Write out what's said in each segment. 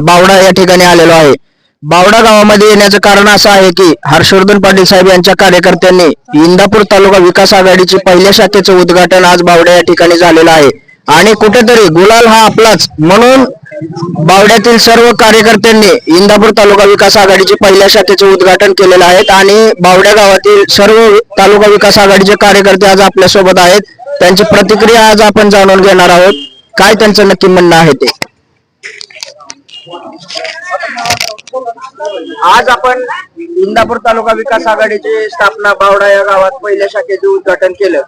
बावडा या ठिकाणी आलेलो आहे. बावडा गावामध्ये येण्याचं कारण असं आहे की हर्षवर्धन पाटील साहेब यांच्या कार्यकर्त्यांनी इंदापूर तालुका विकास आघाडीची पहिल्या शाखेचं उद्घाटन आज बावडा या ठिकाणी झालेलं आहे. आणि कुठेतरी गुलाल हा आपलाच म्हणून बावड्यातील सर्व कार्यकर्त्यांनी इंदापूर तालुका विकास आघाडीची पहिल्या शाखेचे उद्घाटन केलेलं आहे आणि बावड्या गावातील सर्व तालुका विकास आघाडीचे कार्यकर्ते आज आपल्यासोबत आहेत. त्यांची प्रतिक्रिया आज आपण जाणून घेणार आहोत. काय त्यांचं नक्की म्हणणं आहे ते? आज आपण इंदापूर तालुका विकास आघाडीची स्थापना बावडा या गावात पहिल्या शाखेचे उद्घाटन केलं.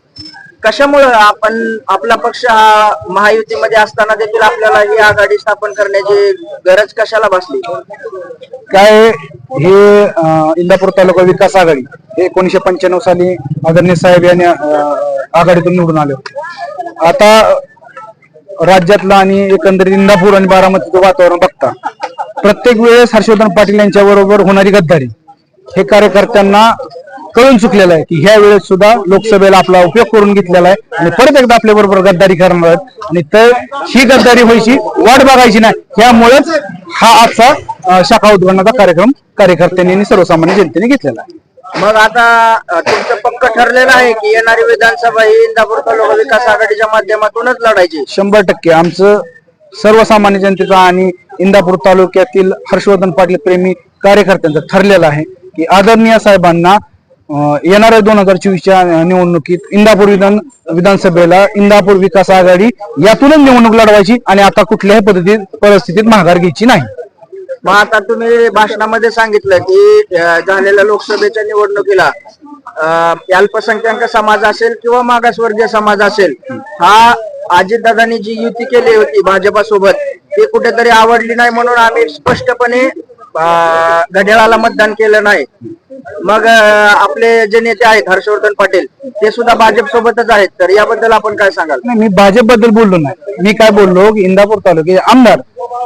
कशामुळं आपण आपला पक्ष हा महायुतीमध्ये असताना देखील आपल्याला ही आघाडी स्थापन करण्याची गरज कशाला भासली? काय हे इंदापूर तालुका विकास आघाडी हे एकोणीशे पंच्याण्णव साली आदरणीय साहेब यांनी आघाडीतून निवडून आले आता राज्यातलं आणि एकंदरीत इंदापूर आणि बारामतीचं वातावरण बघता. प्रत्येक वेळेस हर्षवर्धन पाटील यांच्या बरोबर होणारी गद्दारी. हे कार्यकर्त्यांना कळून चुकलेलं आहे की ह्या वेळेस सुद्धा लोकसभेला आपला उपयोग करून घेतलेला आहे आणि परत एकदा आपल्या बरोबर गद्दारी करणार आहेत. आणि तर ही गद्दारी व्हायची वाट बघायची नाही. त्यामुळेच हा आजचा शाखा उद्घाटनाचा कार्यक्रम कार्यकर्त्यांनी आणि सर्वसामान्य जनतेने घेतलेला आहे. मग आता तुमचं पक्क ठरलेलं आहे की येणारी विधानसभा ही इंदापूर तालुका विकास आघाडीच्या माध्यमातूनच लढायची. शंभर टक्के. आमचं सर्वसामान्य जनतेचा आणि इंदापूर तालुक्यातील हर्षवर्धन पाटील प्रेमी कार्यकर्त्यांचं ठरलेलं आहे की आदरणीय साहेबांना येणाऱ्या दोन हजार चोवीसच्या निवडणुकीत इंदापूर विधान विधानसभेला इंदापूर विकास आघाडी यातूनच निवडणूक लढवायची आणि आता कुठल्याही पद्धतीत परिस्थितीत माघार घ्यायची नाही. मग आता तुम्ही भाषणामध्ये सांगितलं की झालेल्या लोकसभेच्या निवडणुकीला अल्पसंख्याक समाज असेल किंवा मागासवर्गीय समाज असेल हा अजितदादांनी जी युती केली होती भाजपासोबत ती कुठेतरी आवडली नाही म्हणून आम्ही स्पष्टपणे घड्याळाला मतदान केलं नाही. मग आपले जे नेते आहेत हर्षवर्धन पाटील ते सुद्धा भाजप सोबतच आहेत. तर याबद्दल आपण काय सांगाल? नाही मी भाजपबद्दल बोललो नाही. मी काय बोललो की इंदापूर तालुक्याचे आमदार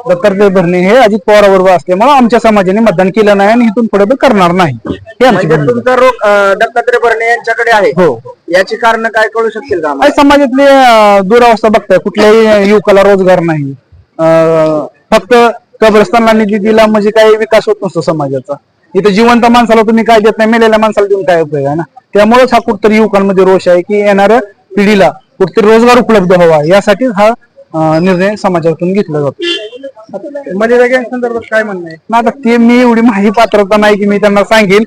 दत्तात्रय भरणे हे अजित पवाराबरोबर असल्यामुळे आमच्या समाजाने मतदान केलं नाही आणि इथून पुढे करणार नाही. हे आमची म्हणजे भूमिका. तुमचा रोग अ, दत्तात्रय भरणे यांच्याकडे आहे. हो. याची कारण काय कळू शकतील का आम्हाला? समाजातली अं, दुरावस्था बघताय. कुठल्याही युवकाला रोजगार नाही. अं, फक्त कब्रस्तानला निधी दिला म्हणजे काही विकास होत नसतो समाजाचा. इथे जिवंत माणसाला तुम्ही काय देत नाही मेलेल्या माणसाला देऊन काय उपयोग आहे ना? त्यामुळेच हा कुठतरी युवकांमध्ये रोष आहे की येणाऱ्या पिढीला कुठतरी रोजगार उपलब्ध व्हावा यासाठीच हा निर्णय समाजातून घेतला जातो. मध्ये संदर्भात काय म्हणणं आहे? ना आता ते मी एवढी माहिती पात्रता नाही की मी त्यांना सांगेल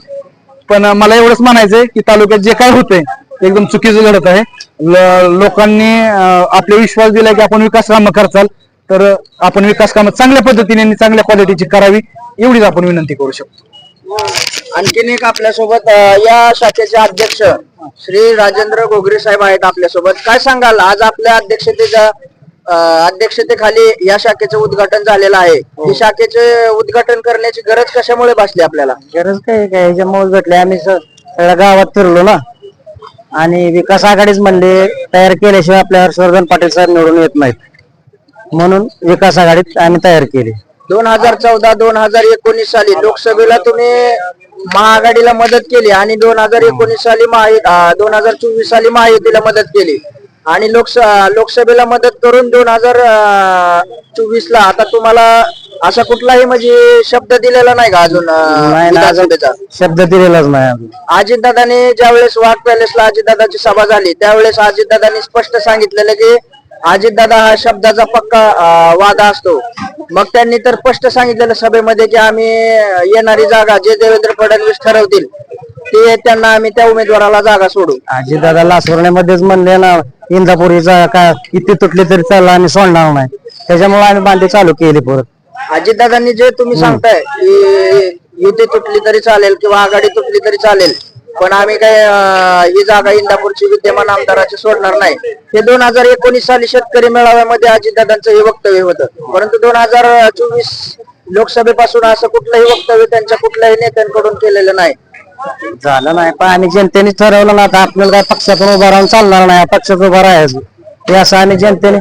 पण मला एवढंच म्हणायचंय की तालुक्यात जे काय होतंय एकदम चुकीचं घडत आहे. लोकांनी आपले विश्वास दिलाय की आपण विकास कामं करचाल तर आपण विकास कामं चांगल्या पद्धतीने आणि चांगल्या क्वालिटीची करावी एवढीच आपण विनंती करू शकतो. आणखीन एक आपल्यासोबत अ, या शाखेचे अध्यक्ष श्री राजेंद्र गोगरे साहेब आहेत आपल्यासोबत. काय सांगाल? आज आपल्या अध्यक्षतेच्या अ, अध्यक्षतेखाली या शाखेचं उद्घाटन झालेलं आहे. ही. शाखेचे उद्घाटन करण्याची गरज कशामुळे भासली आपल्याला? गरज काय काय ह्याच्यामुळे भेटले आम्ही स- सगळ्या गावात फिरलो ना. आणि विकास आघाडीच म्हणले तयार केल्याशिवाय आपल्या हर्षवर्धन पाटील साहेब निवडून येत नाहीत. म्हणून विकास आघाडीत आम्ही तयार केली. दोन हजार चौदा दोन हजार एकोणीस साली लोकसभेला तुम्ही महाआघाडीला मदत केली आणि दोन हजार एकोणीस साली महा दोन हजार चोवीस साली महायुतीला मदत केली. आणि लोकस लोकसभेला मदत करून दोन हजार चोवीस ला आता तुम्हाला असा कुठलाही म्हणजे शब्द दिलेला नाही का अजून विधानसभेचा? शब्द दिलेलाच नाही अजून. अजितदादांनी ज्यावेळेस वाघ पॅलेसला अजितदादाची सभा झाली त्यावेळेस अजितदादांनी स्पष्ट सांगितलेलं की अजितदादा हा शब्दाचा पक्का वादा असतो. मग त्यांनी तर स्पष्ट सांगितलेलं सभेमध्ये की आम्ही येणारी जागा जे देवेंद्र फडणवीस ठरवतील ते त्यांना आम्ही त्या उमेदवाराला जागा सोडू. आजी दादा लासवण्यामध्येच म्हणले ना इंदापुरीचा काय किती तुटली तरी चालला आणि सोडणार नाही. त्याच्यामुळे आम्ही बांधे चालू केली परत. अजितदादांनी जे तुम्ही सांगताय की युती तुटली तरी चालेल किंवा आघाडी तुटली तरी चालेल पण आम्ही काय ही जागा इंदापूरची विद्यमान आमदाराची सोडणार नाही. हे दोन हजार एकोणीस साली शेतकरी मेळाव्यामध्ये अजितदादांचं हे वक्तव्य होतं. परंतु दोन हजार चोवीस लोकसभेपासून असं कुठलंही वक्तव्य त्यांच्या कुठल्याही नेत्यांकडून केलेलं नाही. झालं नाही. पण आम्ही जनतेने ठरवलं ना आता आपल्याला काय पक्षातून उभा राहून चालणार नाही. पक्षात उभा राहायचं. हे असं आम्ही जनतेने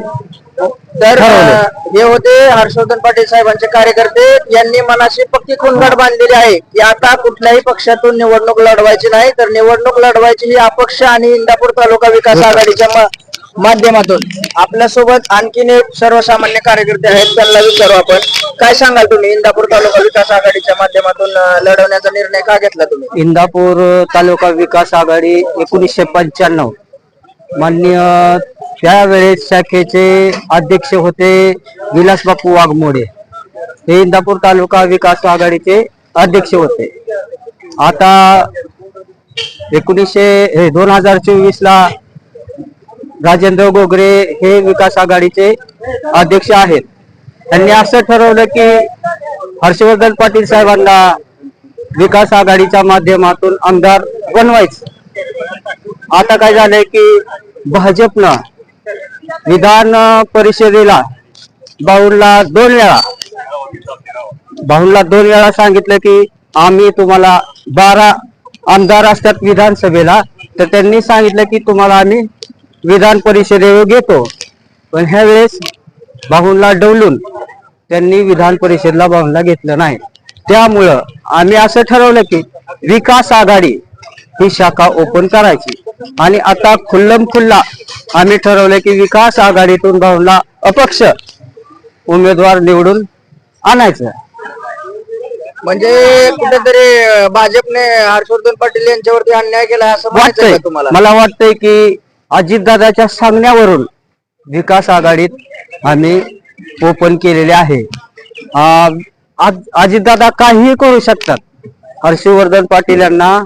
तर हे होते हर्षवर्धन पाटील साहेबांचे कार्यकर्ते. यांनी मनाशी पक्की खुणगाड बांधलेली आहे की आता कुठल्याही पक्षातून निवडणूक लढवायची नाही. तर निवडणूक लढवायची ही अपक्ष आणि इंदापूर तालुका विकास आघाडीच्या माध्यमातून. आपल्यासोबत आणखीन एक सर्वसामान्य कार्यकर्ते आहेत. त्यांना विचारू आपण. काय सांगाल तुम्ही? इंदापूर तालुका विकास आघाडीच्या माध्यमातून लढवण्याचा निर्णय का घेतला तुम्ही? इंदापूर तालुका विकास आघाडी एकोणीसशे पंच्याण्णव. माननीय त्यावेळेस शाखेचे अध्यक्ष होते विलास बापू वाघमोडे. हे इंदापूर तालुका विकास आघाडीचे अध्यक्ष होते. आता एकोणीसशे दोन हजार चोवीस ला राजेंद्र गोगरे हे विकास आघाडीचे अध्यक्ष आहेत. त्यांनी असं ठरवलं की हर्षवर्धन पाटील साहेबांना विकास आघाडीच्या माध्यमातून आमदार बनवायचं. आता काय झालंय की भाजपनं विधान परिषदेला बाहुलला दोन वेळा. बाहुलला दोन वेळा सांगितलं की आम्ही तुम्हाला बारा आमदार असतात विधानसभेला तर त्यांनी सांगितलं की तुम्हाला आम्ही विधान परिषदेवर घेतो. पण ह्या वेळेस बाहुलला डवलून त्यांनी विधान परिषदला बाहुलला घेतलं नाही. त्यामुळं आम्ही असं ठरवलं की विकास आघाडी ही शाखा ओपन करायची. आणि आता खुल्लम खुल्ला आम्ही ठरवलं की विकास आघाडीतून बाहुलला अपक्ष उमेदवार निवडून आणायचं. म्हणजे कुठेतरी भाजपने हर्षवर्धन पाटील यांच्यावरती अन्याय केला असं वाटतंय का तुम्हाला? मला वाटतंय की अजितदादाच्या सांगण्यावरून विकास आघाडीत आम्ही ओपन केलेले आहे. अजितदादा काहीही करू शकतात. हर्षवर्धन पाटील यांना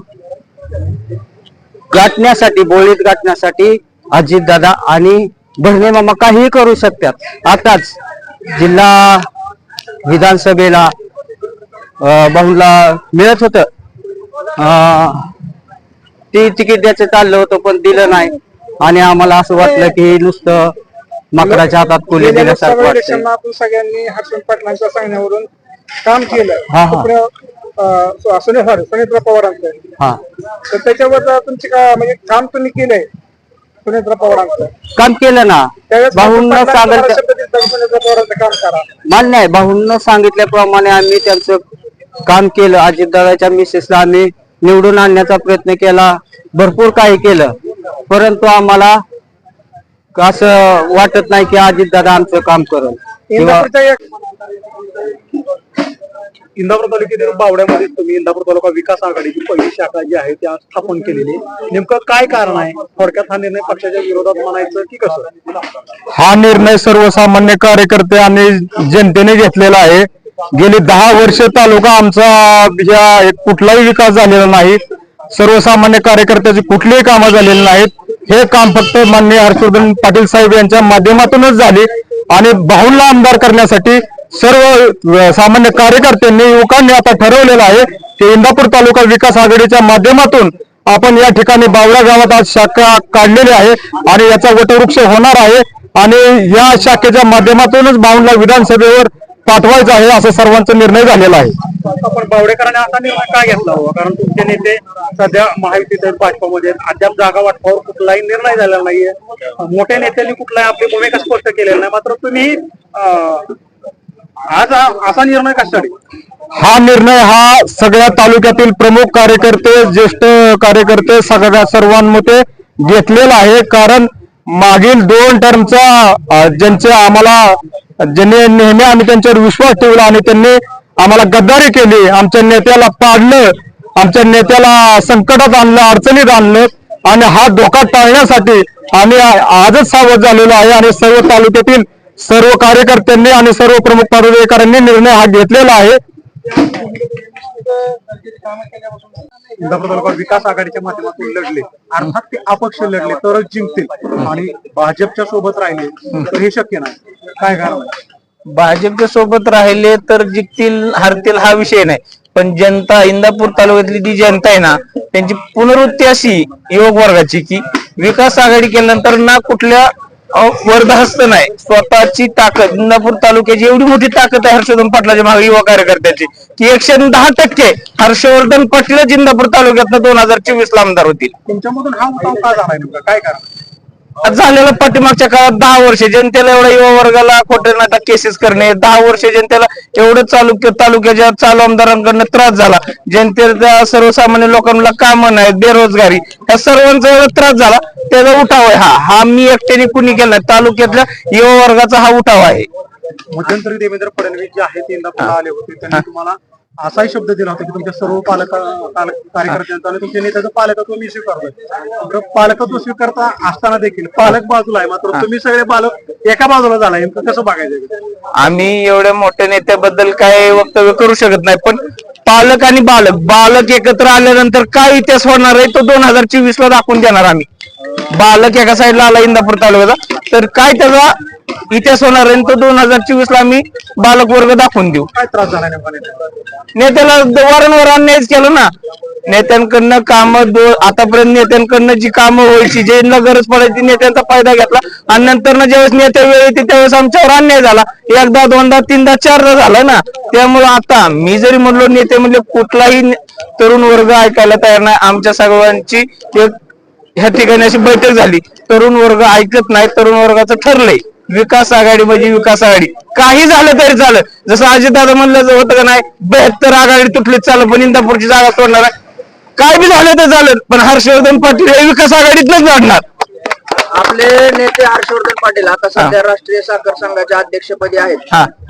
गाठण्यासाठी बोळीत गाठण्यासाठी अजितदादा आणि भरणे मामा काहीही करू शकतात. आताच जिल्हा विधानसभेला बहुला मिळत होत. ती तिकीट द्यायचं चाललं होतं पण दिलं नाही. आणि आम्हाला असं वाटलं की नुसतं मकराच्या हातात कोली दिल्यासारखं आपण सगळ्यांनी हर्षण पाटलांच्या सांगण्यावरून काम केलं. हा, हा. अं, सुनील सॉरी सुनेत्रा पवारांचं. हा. तर त्याच्यावर तुमची का म्हणजे काम तुम्ही केलंय सुनेत्रा पवारांचं. काम केलं ना. त्यावेळेस भाऊंना शब्द की सुनेत्रा पवारांचं काम करा. मान्य आहे भाऊंना सांगितल्याप्रमाणे आम्ही त्यांचं काम केलं. अजितदादाच्या मिसेसला आम्ही निवडून आणण्याचा प्रयत्न केला. भरपूर काही केलं. परंतु आम्हाला असं वाटत नाही की अजितदादा आमचं काम करेल? किंवा इंदापूरच्या एक इंदापूर तालुक्यातील बावड्यामध्ये तुम्ही इंदापूर तालुका विकास आघाडीची पहिली शाखा जी आहे ती आज स्थापन केलेली आहे. नेमकं काय कारण आहे? थोडक्यात हा निर्णय पक्षाच्या विरोधात म्हणायचं की कसं? हा निर्णय सर्वसामान्य कार्यकर्ते आणि जनतेने घेतलेला आहे. गेली दहा वर्ष तालुका आमचा या कुठलाही विकास झालेला नाही. सर्वसामान्य कार्यकर्त्याची कुठलीही कामं झालेली नाहीत. हे काम फक्त माननीय हर्षवर्धन पाटील साहेब यांच्या माध्यमातूनच झाले. आणि बाहुलला आमदार करण्यासाठी सर्व सामान्य कार्यकर्त्यांनी युवकांनी आता ठरवलेलं आहे की इंदापूर तालुका विकास आघाडीच्या माध्यमातून आपण या ठिकाणी बावडा गावात आज शाखा काढलेली आहे आणि याचा वटवृक्ष होणार आहे. आणि या शाखेच्या माध्यमातूनच बावनला विधानसभेवर पाठवायचं आहे असा सर्वांचा निर्णय झालेला आहे. आपण बावडेकरांनी असा निर्णय का घेतला हो? कारण तुमचे नेते सध्या महायुतीत आहेत भाजपमध्ये. अद्याप जागा वाटपावर कुठलाही निर्णय झालेला नाहीये. मोठ्या नेत्यांनी कुठलाही आपली भूमिका स्पष्ट केलेली नाही. मात्र तुम्ही अं, आज हा- असा निर्णय कशासाठी? हा निर्णय हा सगळ्या तालुक्यातील प्रमुख कार्यकर्ते ज्येष्ठ कार्यकर्ते सगळ्या सर्वांमध्ये घेतलेला आहे. कारण मागील दोन टर्मचा अ, ज्यांचे आम्हाला ज्यांनी नेहमी आम्ही त्यांच्यावर विश्वास ठेवला आणि त्यांनी आम्हाला गद्दारी केली आमच्या नेत्याला पाडलं आमच्या नेत्याला संकटात आणलं अडचणीत आणलं आणि हा धोका टाळण्यासाठी आम्ही आजच सावध झालेलो आहे आणि सर्व तालुक्यातील सर्व कार्यकर्त्यांनी आणि सर्व प्रमुख पदाधिकाऱ्यांनी निर्णय हा घेतलेला आहे. इंदापूर तालुका विकास आघाडीच्या माध्यमातून लढले. अर्थात ते अपक्ष लढले तरच जिंकतील. आणि भाजपच्या सोबत राहिले तर हे शक्य नाही. काय कारण? भाजपच्या सोबत राहिले तर जिंकतील हरतील हा विषय नाही. पण जनता इंदापूर तालुक्यातली जी जनता आहे ना त्यांची पुनरुत्ती अशी युवक वर्गाची की विकास आघाडी केल्यानंतर ना कुठल्या अ, वर्धहस्त नाही. स्वतःची ताकद. इंदापूर तालुक्याची एवढी मोठी ताकद आहे हर्षवर्धन पाटलाच्या मागे युवा कार्यकर्त्याची. की एकशे दहा टक्के हर्षवर्धन पाटीलच इंदापूर तालुक्यातनं दोन हजार चोवीस ला आमदार होतील. काय झालेलं पाठीमागच्या काळात दहा वर्ष जनतेला एवढा युवा वर्गाला खोटे नाटक केसेस करणे दहा वर्ष जनतेला एवढं तालुक्या तालुक्याच्या चालू आमदारांकडनं त्रास झाला. जनतेला सर्वसामान्य लोकांना कामं नाहीत बेरोजगारी. या सर्वांचा एवढा त्रास झाला. त्याचा उठाव आहे. हा हा मी एकट्याने कुणी केला तालुक्यातल्या युवा वर्गाचा हा उठाव आहे. मध्यंतरी देवेंद्र फडणवीस जे आहेत ते इंदापूरला आले होते. त्यांनी तुम्हाला असाही शब्द दिला होता की तुमच्या सर्व पालक कार्यकर्त्यांचा आणि तुमच्या नेत्याचं पालकत्व मी स्वीकारतोय. तर पालकत्व स्वीकारता असताना देखील पालक बाजूला आहे. मात्र तुम्ही सगळे पालक एका बाजूला झाला कसं बघायचं आम्ही एवढ्या मोठ्या नेत्याबद्दल काय वक्तव्य करू शकत नाही. पण पालक आणि बालक बालक एकत्र आल्यानंतर काय इतिहास होणार आहे तो दोन हजार चोवीस ला दाखवून देणार आम्ही. बालक एका साईडला आला इंदापूर तालुक्याचा. तर काय त्याचा इतिहास होणार आहे? तो दोन हजार चोवीस ला आम्ही बालक वर्ग दाखवून देऊ. काय त्रास झाला नेमका नेत्याचा? नेत्याला वारंवार अन्यायच केलं ना. नेत्यांकडनं काम आतापर्यंत नेत्यांकडनं जी कामं व्हायची ज्यांना गरज पडायची नेत्यांचा फायदा घेतला. आणि नंतर ज्यावेळेस नेते वेळ येते त्यावेळेस आमच्यावर अन्याय झाला. एकदा दोनदा तीनदा चारदा झाला ना. त्यामुळे आता मी जरी म्हणलो नेते म्हणले कुठलाही ने- तरुण वर्ग ऐकायला तयार नाही. आमच्या सर्वांची एक ह्या ठिकाणी अशी बैठक झाली. तरुण वर्ग ऐकत नाही तरुण वर्गाचं ठरलंय. विकास आघाडी म्हणजे विकास आघाडी. काही झालं तरी चालं जसं अजितदादा म्हणलं होतं का नाही बेहत्तर आघाडी तुटलीच चाललं पण इंदापूरची जागा सोडणार आहे. काय बी झालं तर झालं पण हर्षवर्धन पाटील हे विकास आघाडीतच लढणार आपले नेते हर्षवर्धन पाटील आता सध्या राष्ट्रीय साखर संघाच्या अध्यक्षपदी आहेत.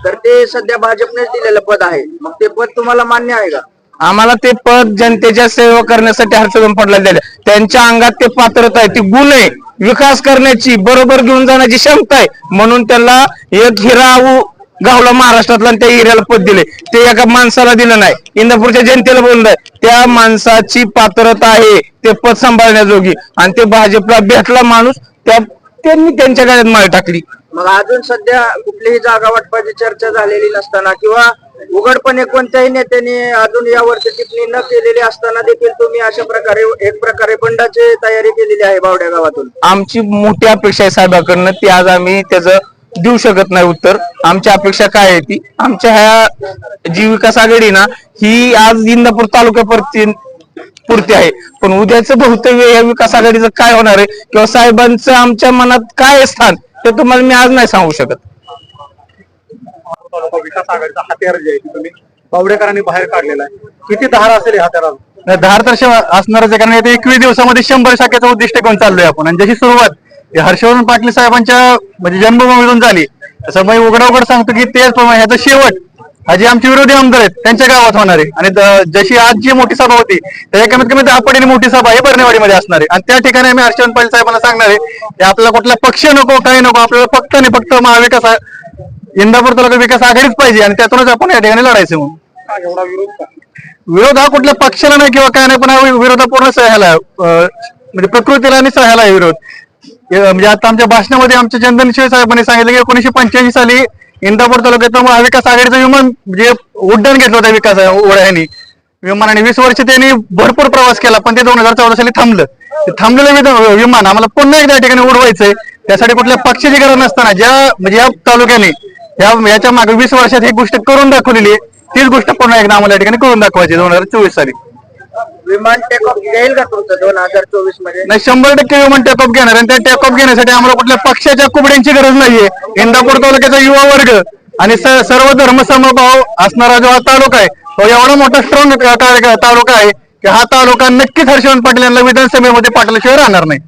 तर ते सध्या भाजपनेच दिलेलं पद आहे. मग ते पद तुम्हाला मान्य आहे का? आम्हाला ते पद जनतेच्या सेवा करण्यासाठी हर्षवर्धन पडला दिले. त्यांच्या अंगात ते पात्रता आहे ती गुण आहे. विकास करण्याची बरोबर घेऊन जाण्याची क्षमता आहे. म्हणून त्याला एक हिरा गावला महाराष्ट्रातला त्या हिऱ्याला पद दिले. ते एका माणसाला दिलं नाही. इंदापूरच्या जनतेला बोललंय त्या माणसाची पात्रता आहे. ते पद सांभाळण्याजोगी. आणि ते भाजपला भेटला माणूस त्या त्यांनी त्यांच्या गाड्यात माळ टाकली. मग अजून सध्या कुठलीही जागा वाटपाची चर्चा झालेली नसताना किंवा उघडपणे कोणत्याही नेत्याने अजून यावरची टिप्पणी न केलेली असताना देखील तुम्ही अशा प्रकारे एक प्रकारे बंडाची तयारी केलेली आहे बावड्या गावातून. आमची मोठी अपेक्षा आहे साहेबाकडनं ती आज आम्ही त्याचं देऊ शकत नाही उत्तर. आमची अपेक्षा काय आहे ती? आमच्या ह्या जी विकास आघाडी ना ही आज इंदापूर तालुक्यापर्यंत पुरती आहे. पण उद्याचं भवितव्य या विकास आघाडीचं काय होणार आहे? किंवा साहेबांचं आमच्या मनात काय आहे स्थान? ते तुम्हाला मी आज नाही सांगू शकत. तालुका विकास आघाडीचा हत्यार जे आहे ते तुम्ही बावडेकरांनी बाहेर काढलेला आहे. किती धार असेल या हत्याराला धार तर श- असणारच आहे कारण येत्या एकवीस दिवसामध्ये शंभर शाखेचं उद्दिष्ट घेऊन चाललोय आपण. आणि जशी सुरुवात हे हर्षवर्धन पाटील साहेबांच्या म्हणजे जन्मभूमीतून झाली. तसं मी उघडा उघड सांगतो की तेच प्रमाणे ह्याचा शेवट हा जे आमचे विरोधी आमदार आहेत त्यांच्या गावात होणार आहे. आणि द- जशी आज जी मोठी सभा होती त्याच्या कमीत कमी दहा पटीने मोठी सभा ही बर्नेवाडीमध्ये असणार आहे. आणि त्या ठिकाणी आम्ही हर्षवर्धन पाटील साहेबांना सांगणार आहे की आपल्याला कुठला पक्ष नको काही नको आपल्याला फक्त आणि फक्त महाविकास आ- इंदापूर तालुका विकास आघाडीच पाहिजे आणि त्यातूनच आपण या ठिकाणी लढायचं म्हणून का एवढा विरोध का? विरोध हा कुठल्या पक्षाला नाही किंवा काय नाही पण हा विरोध हा पूर्ण सह्याला आहे. अं, म्हणजे प्रकृतीला आणि सह्याला आहे विरोध म्हणजे आता आमच्या भाषणामध्ये आमच्या चंदन शिव साहेबांनी सांगितलं की एकोणीशे पंच्याऐंशी साली इंदापूर तालुक्यात महाविकास आघाडीचं विमान म्हणजे उड्डाण घेतलं होतं विकास ओढ्याने विमानाने वीस वर्ष त्यांनी भरपूर प्रवास केला पण ते दोन हजार चौदा साली थांबलं ते थांबलेलं विध- विमान आम्हाला पुन्हा एकदा या ठिकाणी उडवायचंय त्यासाठी कुठल्या पक्षाची गरज नसताना ज्या म्हणजे या तालुक्याने या याच्या मागे वीस वर्षात ही गोष्ट करून दाखवलेली आहे. तीच गोष्ट पुन्हा एकदा आम्हाला या ठिकाणी करून दाखवायची दोन हजार चोवीस साली. विमान टेक ऑफ घेईल का तुमचं दोन हजार चोवीसमध्ये? नाही शंभर टक्के विमान टेकअप घेणार आणि त्या टेकअप घेण्यासाठी आम्हाला कुठल्या पक्षाच्या कुबड्यांची गरज नाहीये. इंदापूर तालुक्याचा युवा वर्ग आणि स- सर्व धर्म समभाव असणारा जो हा तालुका आहे तो एवढा मोठा स्ट्रॉंग तालुका आहे की हा तालुका नक्कीच हर्षवर्धन पाटील यांना विधानसभेमध्ये पाठवल्याशिवाय राहणार नाही.